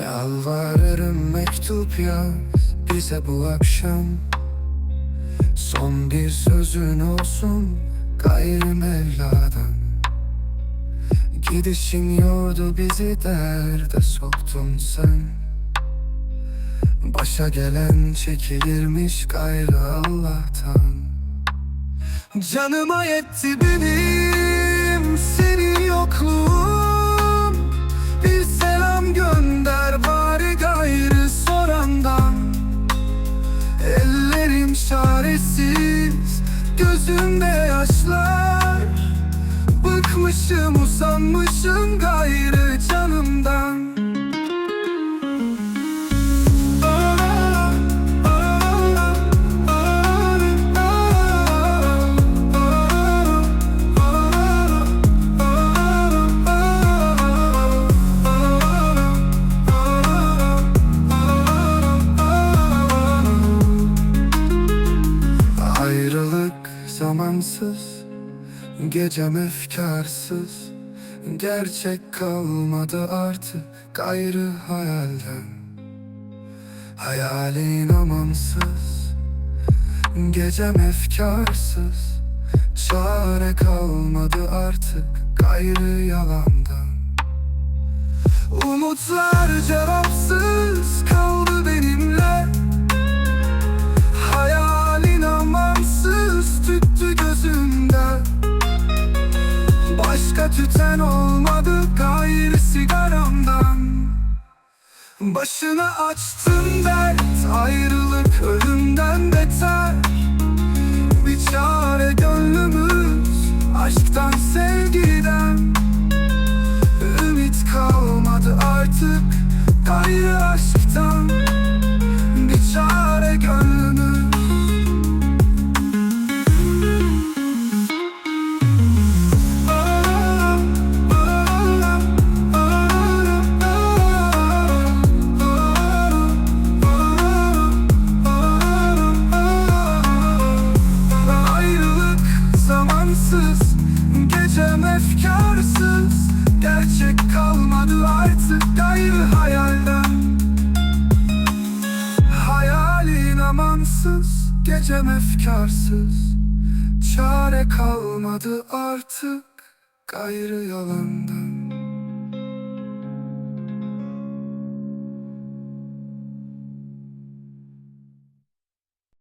Yalvarırım mektup yaz bize bu akşam. Son bir sözün olsun gayrı Mevla'dan Gidişin yordu bizi derde soktun sen. Başa gelen çekilirmiş gayrı Allah'tan. Canıma yetti benim Gözümde yaşlar. Bıkmışım usanmışım gayrı canımdan. Ayrılık zamansız Gecem efkarsız. Gerçek kalmadı artık gayrı hayalden. Hayalin amansız Gecem efkarsız. Çare kalmadı artık gayrı yalandan. Umutlar cevapsız tüten olmadı gayrı sigaramdan. Başına açtım dert ayrılık ölümden beter. Bir çare gönlümüz aşktan sevgiden. Ümit kalmadı artık gayrı zamansız Gecem efkarsız. Gerçek kalmadı artık gayrı hayalden. Hayalin amansız Gecem efkarsız. Çare kalmadı artık gayrı yalandan